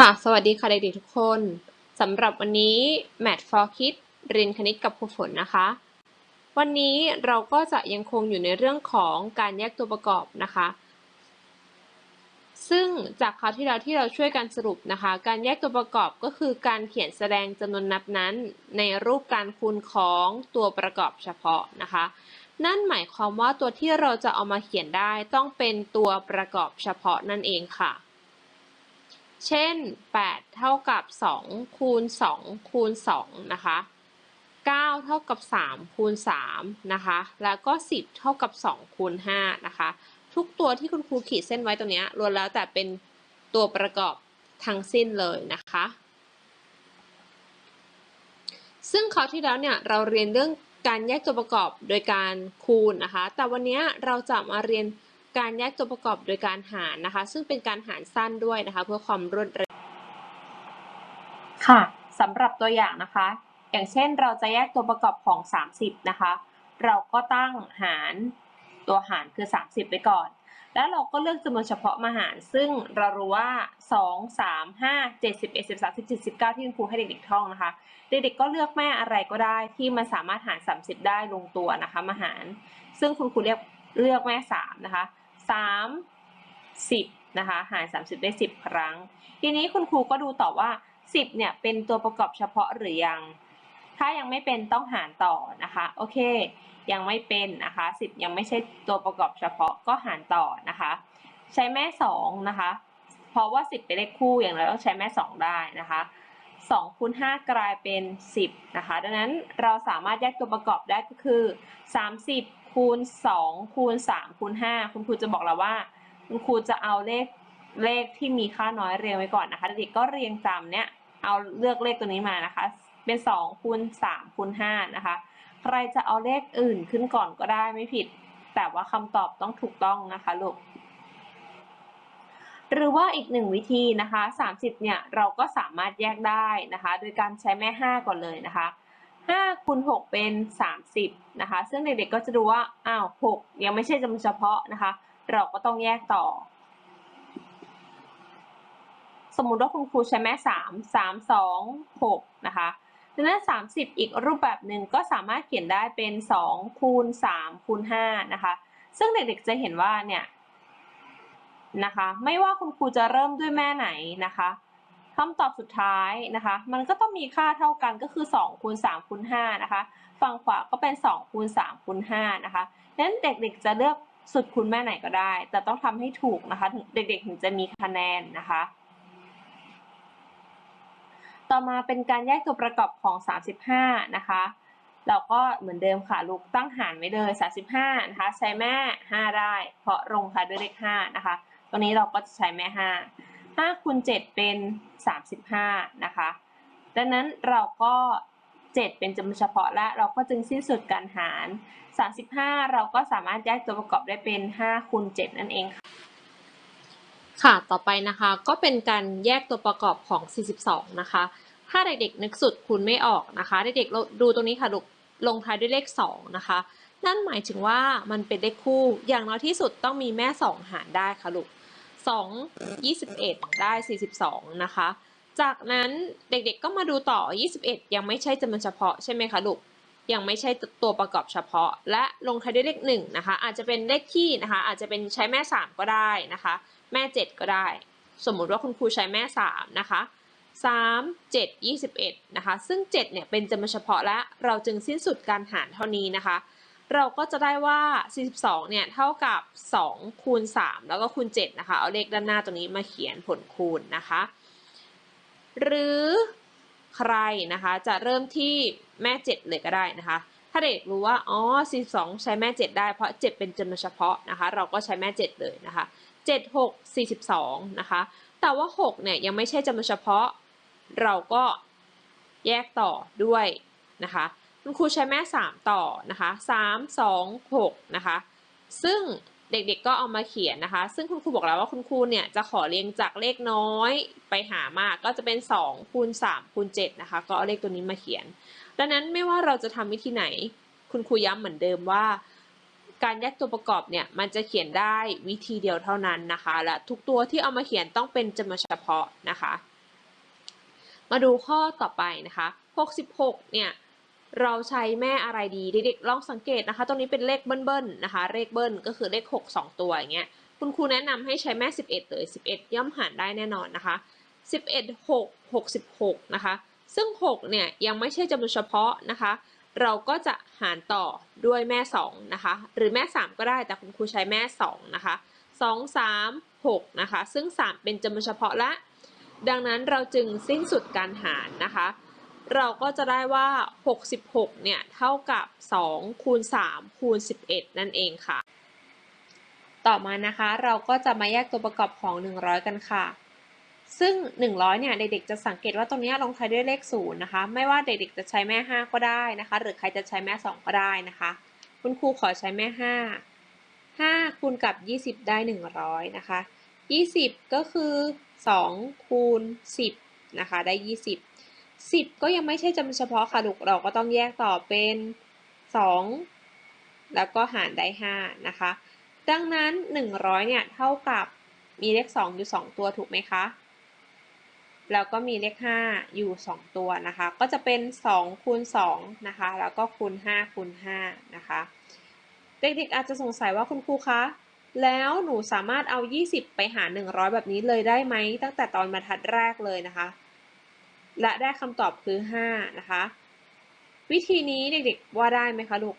ค่ะ สวัสดีค่ะเด็กๆทุกคน สำหรับวันนี้ Math for Kids เรียนคณิตกับครูฝนนะคะ วันนี้เราก็จะยังคงอยู่ในเรื่องของการแยกตัวประกอบนะคะ ซึ่งจากคราวที่แล้วที่เราช่วยกันสรุปนะคะ การแยกตัวประกอบก็คือการเขียนแสดงจำนวนนับนั้น ในรูปการคูณของตัวประกอบเฉพาะนะคะ นั่นหมายความว่าตัวที่เราจะเอามาเขียนได้ต้องเป็นตัวประกอบเฉพาะนั่นเองค่ะ เช่น 8 เท่ากับ 2 คูณ 2 คูณ 2 นะคะ 9 เท่ากับ 3 คูณ 3 นะคะ แล้วก็ 10 เท่ากับ 2 คูณ 5 นะคะ ทุกตัวที่คุณครูขีดเส้นไว้ตรงนี้ล้วนแล้วแต่เป็นตัวประกอบทั้งสิ้นเลยนะคะ ซึ่งคราวที่แล้วเนี่ยเราเรียนเรื่องการแยกตัวประกอบโดยการคูณนะคะ แต่วันนี้เราจะมาเรียน การแยกตัวประกอบโดยการหารนะคะ ซึ่งเป็นการหารสั้นด้วยนะคะ เพื่อความรวดเร็วค่ะสำหรับตัวอย่างนะคะ อย่างเช่นเราจะแยกตัวประกอบของ 30 นะคะ เราก็ตั้งหารตัวหารคือ 30 ไปก่อน แล้วเราก็เลือกจำนวนเฉพาะมาหาร ซึ่งเรารู้ว่า 2 3 5 7 11 13 17 19 ที่คุณครูให้เด็กๆท่องนะคะ เด็กๆก็เลือกแม่อะไรก็ได้ที่มันสามารถหาร 30 ได้ลงตัวนะคะมาหาร ซึ่งคุณครูเรียกเลือกแม่ 3 นะคะ 3 10นะคะหาร 30 ได้ 10 ครั้ง ทีนี้คุณครูก็ดูต่อว่า 10เนี่ยเป็นตัวประกอบเฉพาะหรือยัง ถ้ายังไม่เป็นต้องหารต่อนะคะโอเค ยังไม่เป็นนะคะ 10 ยังไม่ใช่ตัวประกอบเฉพาะก็หารต่อนะคะ ใช้แม่2นะคะเพราะว่า 10 เป็นเลขคู่อย่างเราต้องใช้แม่ 2 ได้นะคะ2คูณ5กลายเป็น 10 นะคะ ดังนั้นเราสามารถแยกตัวประกอบได้ก็คือ 30 คูณ2คูณ3คูณ5คุณครูจะบอกเราว่า คุณครูจะเอาเลขเลขที่มีค่าน้อยเรียงไว้ก่อนนะคะเด็กก็เรียงตามเนี้ยเอาเลือกเลขตัวนี้มานะคะ เป็น2คูณ3คูณ5นะคะ ใครจะเอาเลขอื่นขึ้นก่อนก็ได้ไม่ผิด แต่ว่าคำตอบต้องถูกต้องนะคะลูกหรือว่าอีกหนึ่งวิธีนะคะ 30 เนี่ยเราก็สามารถแยกได้นะคะ โดยการใช้แม่ 5 ก่อนเลยนะคะ 5คูณ6เป็น 30นะคะ ซึ่งเด็กๆก็จะดูว่า อ้าว 6 ยังไม่ใช่จำนวนเฉพาะนะคะ เราก็ต้องแยกต่อ สมมุติว่าคุณครูใช้แม่3 3 2 6นะคะดังนั้น 30 อีกรูปแบบหนึ่งก็สามารถเขียนได้เป็น 2 คูณ 3 คูณ 5 นะคะ ซึ่งเด็กๆ จะเห็นว่าเนี่ยนะคะ ไม่ว่าคุณครูจะเริ่มด้วยแม่ไหนนะคะ คำตอบสุดท้ายนะคะ มันก็ต้องมีค่าเท่ากันก็คือ2คูณ3คูณ5นะคะ ฝั่งขวาก็เป็น2คูณ3คูณ5นะคะดังนั้นเด็กๆจะเลือกสุดคูณแม่ไหนก็ได้ แต่ต้องทำให้ถูกนะคะเด็กๆถึงจะมีคะแนนนะคะ ต่อมาเป็นการแยกตัวประกอบของ 35 นะคะ เราก็เหมือนเดิมค่ะลูกตั้งหารไว้เลย 35 นะคะ ใช้แม่ 5 ได้ เพราะลงท้ายด้วยเลข5นะคะตัวนี้เราก็จะใช้แม่ 5 5คูณ7เป็น 35 นะคะ ดังนั้นเราก็ 7 เป็นจำนวนเฉพาะและเราก็จึงสิ้นสุดการหาร 35 เราก็สามารถแยกตัวประกอบได้เป็น5คูณ7นั่นเองค่ะค่ะต่อไปนะคะก็เป็นการแยกตัวประกอบของ 42 นะคะ ถ้าเด็กๆนึกสุดคูณไม่ออกนะคะ เด็กๆดูตรงนี้ค่ะลูกลงท้ายด้วยเลข 2 นะคะ นั่นหมายถึงว่ามันเป็นเลขคู่อย่างน้อยที่สุดต้องมีแม่ 2 หารได้ค่ะลูก 2 21 ได้ 42 นะคะ จากนั้นเด็กๆก็มาดูต่อ 21 ยังไม่ใช่จำนวนเฉพาะใช่ไหมคะลูก ยังไม่ใช่ตัวประกอบเฉพาะ และลงท้ายด้วยเลข1นะคะ อาจจะเป็นเลขคี่นะคะ อาจจะเป็นใช้แม่ 3 ก็ได้นะคะ แม่ 7 ก็ได้ สมมุติว่าคุณครูใช้แม่ 3 นะคะ 3 7 21 นะคะ ซึ่ง 7 เนี่ยเป็นจำนวนเฉพาะและเราจึงสิ้นสุดการหารเท่านี้นะคะ เราก็จะได้ว่า 42 เนี่ย เท่ากับ 2 คูณ 3 แล้วก็คูณ 7 นะคะ เอาเลขด้านหน้าตรงนี้มาเขียนผลคูณนะคะ หรือใครนะคะ จะเริ่มที่แม่ 7 เลยก็ได้นะคะ ถ้าเด็กรู้ว่า อ๋อ 42 ใช้แม่ 7 ได้ เพราะ 7 เป็นจำนวนเฉพาะนะคะ เราก็ใช้แม่ 7 เลยนะคะ 7 6 42 นะคะ แต่ว่า 6 เนี่ย ยังไม่ใช่จำนวนเฉพาะ เราก็แยกต่อด้วยนะคะ คุณครูใช้แม่ 3 ต่อนะคะ3 2 6นะคะ ซึ่งเด็กๆก็เอามาเขียนนะคะ ซึ่งคุณครูบอกแล้วว่าคุณครูเนี่ยจะขอเรียงจากเลขน้อยไปหามากก็จะเป็น2คูณ3คูณ7นะคะ ก็เอาเลขตัวนี้มาเขียน ดังนั้นไม่ว่าเราจะทำวิธีไหน คุณครูย้ำเหมือนเดิมว่า การแยกตัวประกอบเนี่ยมันจะเขียนได้วิธีเดียวเท่านั้นนะคะ และทุกตัวที่เอามาเขียนต้องเป็นจำนวนเฉพาะนะคะ มาดูข้อต่อไปนะคะ 66เนี่ย เราใช้แม่อะไรดีเด็กๆลองสังเกตนะคะ ตรงนี้เป็นเลขเบิ้ลๆนะคะ เลขเบิ้ลก็คือเลข 6 2 ตัวอย่างเงี้ยคุณครูแนะนำให้ใช้แม่ 11เลย11 ย่อมหารได้แน่นอนนะคะ 11 6 66 นะคะ ซึ่ง 6 เนี่ยยังไม่ใช่จำนวนเฉพาะนะคะ เราก็จะหารต่อด้วยแม่ 2 นะคะ หรือแม่ 3 ก็ได้แต่คุณครูใช้แม่ 2 นะคะ 2 3 6 นะคะ ซึ่ง 3 เป็นจำนวนเฉพาะละ ดังนั้นเราจึงสิ้นสุดการหารนะคะ เราก็จะได้ว่า 66 เนี่ย เท่ากับ 2 คูณ 3 คูณ 11 นั่นเองค่ะ ต่อมานะคะ เราก็จะมาแยกตัวประกอบของ 100 กันค่ะ ซึ่ง 100 เนี่ย เด็กๆ จะสังเกตว่าตรงนี้ลงท้ายด้วยเลข 0 นะคะ ไม่ว่าเด็กๆ จะใช้แม่ 5 ก็ได้นะคะ หรือใครจะใช้แม่ 2 ก็ได้นะคะ คุณครูขอใช้แม่ 5 5 คูณกับ 20 ได้ 100 นะคะ 20 ก็คือ 2 คูณ 10 นะคะ ได้ 20 10 ก็ยังไม่ใช่จำนวนเฉพาะค่ะลูกเราก็ต้องแยกต่อเป็น 2 แล้วก็หารได้5นะคะ ดังนั้น 100 เนี่ยเท่ากับมีเลข 2 อยู่ 2 ตัวถูกไหมคะ แล้วก็มีเลข 5 อยู่ 2 ตัวนะคะ ก็จะเป็น 2 คูณ 2 นะคะ แล้วก็คูณ 5 คูณ 5 นะคะ เด็กๆอาจจะสงสัยว่าคุณครูคะแล้วหนูสามารถเอา 20 ไปหาร100 แบบนี้เลยได้ไหม ตั้งแต่ตอนบรรทัดแรกเลยนะคะ และได้คำตอบคือ5นะคะ วิธีนี้เด็กๆว่าได้ไหมคะลูก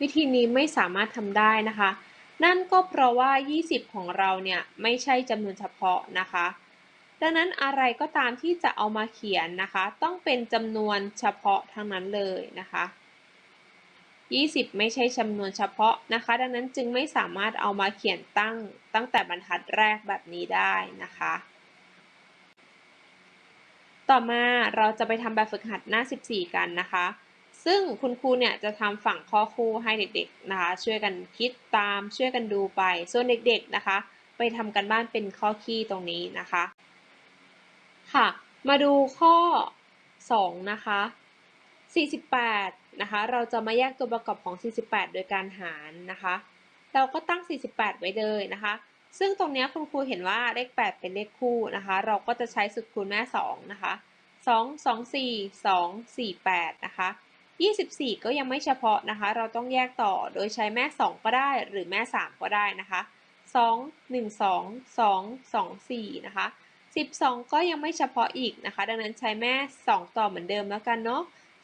วิธีนี้ไม่สามารถทำได้นะคะ นั่นก็เพราะว่า 20 ของเราเนี่ยไม่ใช่จำนวนเฉพาะนะคะ ดังนั้นอะไรก็ตามที่จะเอามาเขียนนะคะ ต้องเป็นจำนวนเฉพาะทั้งนั้นเลยนะคะ20 ไม่ใช่จำนวนเฉพาะนะคะ ดังนั้นจึงไม่สามารถเอามาเขียนตั้งตั้งแต่บรรทัดแรกแบบนี้ได้นะคะ ต่อมาเราจะไปทำแบบฝึกหัดหน้า 14 กันนะคะ ซึ่งคุณครูเนี่ยจะทำฝั่งข้อคู่ให้เด็กๆนะคะ ช่วยกันคิดตามช่วยกันดูไป ส่วนเด็กๆนะคะ ไปทำกันบ้านเป็นข้อคี่ตรงนี้นะคะ ค่ะ มาดูข้อ 2 นะคะ 48 นะคะ เราจะมาแยกตัวประกอบของ 48 โดยการหารนะคะ เราก็ตั้ง 48 ไว้เลยนะคะ ซึ่งตรงนี้คุณครูเห็นว่าเลข 8 เป็นเลขคู่นะคะ เราก็จะใช้สุดคูณแม่ 2 นะคะ 2 2 4 2 4 8 นะคะ 24 ก็ยังไม่เฉพาะนะคะ เราต้องแยกต่อโดยใช้แม่ 2 ก็ได้หรือแม่ 3 ก็ได้นะคะ 2 1 2 2 2 4 นะคะ 12 ก็ยังไม่เฉพาะอีกนะคะ ดังนั้นใช้แม่ 2 ต่อเหมือนเดิมแล้วกันเนาะ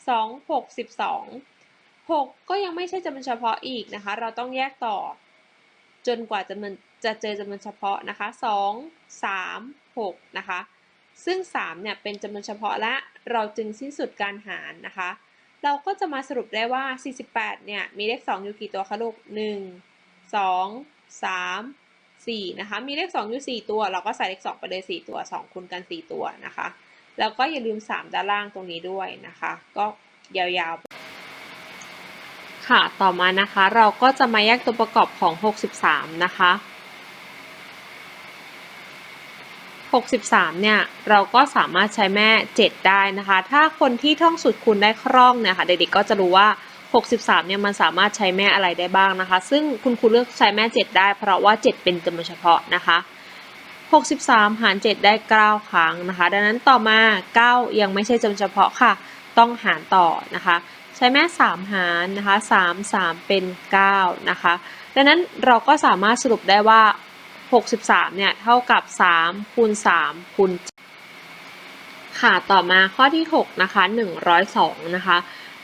2 6 12 6 ก็ยังไม่ใช่จำนวนเฉพาะอีกนะคะ เราต้องแยกต่อจนกว่าจำนวน จะเจอจำนวนเฉพาะนะคะ2 3 6นะคะ ซึ่ง3เนี่ยเป็นจำนวนเฉพาะและเราจึงสิ้นสุดการหารนะคะ เราก็จะมาสรุปได้ว่า 48 เนี่ยมีเลข 2 อยู่กี่ตัวคะลูก 1 2 3 4นะคะ มีเลข 2 อยู่ 4 ตัว เราก็ใส่เลข 2 ไปเลย 4 ตัว 2คูณกัน 4 ตัวนะคะ แล้วก็อย่าลืม 3 ด้านล่างตรงนี้ด้วยนะคะ ก็ยาวๆ ค่ะ ต่อมานะคะ เราก็จะมาแยกตัวประกอบของ 63 นะคะ 63 เนี่ย เราก็สามารถใช้แม่ 7 ได้นะคะ ถ้าคนที่ท่องสูตรคูณได้คล่องเนี่ยค่ะเด็กๆก็จะรู้ว่า 63 เนี่ยมันสามารถใช้แม่อะไรได้บ้างนะคะ ซึ่งคุณครูเลือกใช้แม่ 7 ได้ เพราะว่า 7 เป็นจำนวนเฉพาะนะคะ 63 หาร 7 ได้ 9 ครั้งนะคะ ดังนั้นต่อมา 9 ยังไม่ใช่จำนวนเฉพาะค่ะ ต้องหารต่อนะคะ ใช้แม่ 3 หารนะคะ 3 3 เป็น 9 นะคะ ดังนั้นเราก็สามารถสรุปได้ว่า 63 เนี่ย เท่ากับ 3 คูณ 3 คูณ ค่ะ ต่อมาข้อที่ 6 นะคะ 102 นะคะ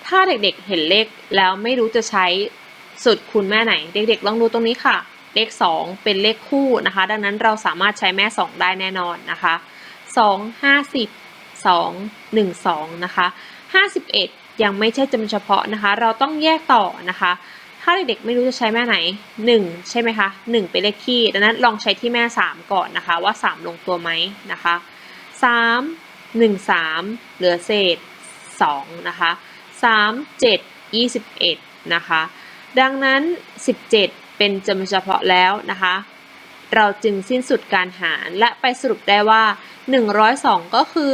ถ้าเด็กๆเห็นเลขแล้วไม่รู้จะใช้สุดคูณแม่ไหน เด็กๆลองดูตรงนี้ค่ะ เลข 2 เป็นเลขคู่นะคะ ดังนั้นเราสามารถใช้แม่ 2 ได้แน่นอนนะคะ 2 50 2 1 2 นะคะ 51 ยังไม่ใช่จำนวนเฉพาะนะคะ เราต้องแยกต่อนะคะ ถ้าเด็กๆไม่รู้จะใช้แม่ไหน 1 ใช่ไหมคะ 1 เป็นเลขคี่ดังนั้นลองใช้ที่แม่ 3 ก่อนนะคะ ว่า 3 ลงตัวไหมนะคะ 3 1 3 เหลือเศษ 2 นะคะ 3 7 21 นะคะ ดังนั้น 17 เป็นจำนวนเฉพาะแล้วนะคะ เราจึงสิ้นสุดการหารและไปสรุปได้ว่า 102 ก็คือ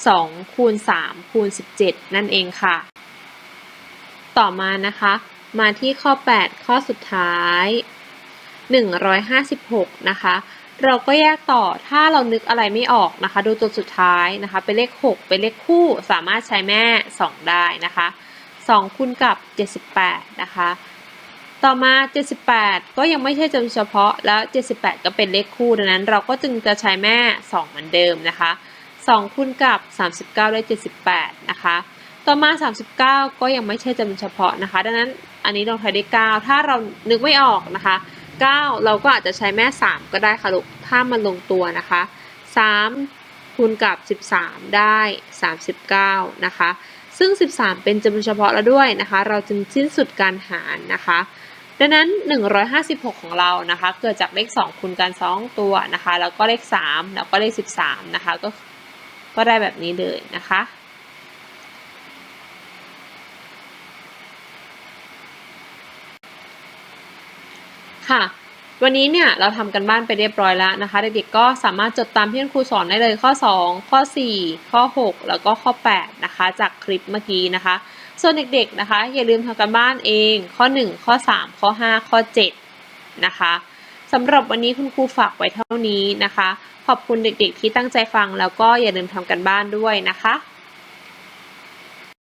2 คูณ 3 คูณ 17 นั่นเองค่ะ ต่อมานะคะ มาที่ข้อ 8 ข้อสุดท้าย 156 นะคะ เราก็แยกต่อถ้าเรานึกอะไรไม่ออกนะคะ ดูตัวสุดท้ายนะคะ เป็นเลข 6 เป็นเลขคู่สามารถใช้แม่ 2 ได้นะคะ 2 คูณกับ 78 นะคะ ต่อมา 78 ก็ยังไม่ใช่จำนวนเฉพาะแล้ว 78 ก็เป็นเลขคู่ดังนั้น เราก็จึงจะใช้แม่ 2 เหมือนเดิมนะคะ 2 คูณกับ 39 ได้ 78 นะคะต่อมา 39 ก็ยังไม่ใช่จำนวนเฉพาะนะคะ ดังนั้น อันนี้ลงท้ายด้วย9ถ้าเรานึกไม่ออกนะคะ 9 เราก็อาจจะใช้แม่ 3 ก็ได้ค่ะลูก ถ้ามันลงตัวนะคะ 3 คูณกับ 13 ได้ 39 นะคะ ซึ่ง 13 เป็นจำนวนเฉพาะแล้วด้วยนะคะ เราจึงสิ้นสุดการหารนะคะ ดังนั้น 156 ของเรานะคะ เกิดจากเลข 2 คูณกัน 2 ตัวนะคะ แล้วก็เลข 3 แล้วก็เลข 13 นะคะ ก็ก็ได้แบบนี้เลยนะคะ ค่ะ วันนี้เนี่ยเราทำกันบ้านไปเรียบร้อยแล้วนะคะ เด็กๆก็สามารถจดตามที่คุณครูสอนได้เลยข้อ 2 ข้อ 4 ข้อ 6 แล้วก็ข้อ 8 นะคะ จากคลิปเมื่อกี้นะคะ ส่วนเด็กๆนะคะ อย่าลืมทำกันบ้านเอง ข้อ 1 ข้อ 3 ข้อ 5 ข้อ 7 นะคะสำหรับวันนี้คุณครูฝากไว้เท่านี้นะคะ ขอบคุณเด็กๆที่ตั้งใจฟังแล้วก็อย่าลืมทำกันบ้านด้วยนะคะ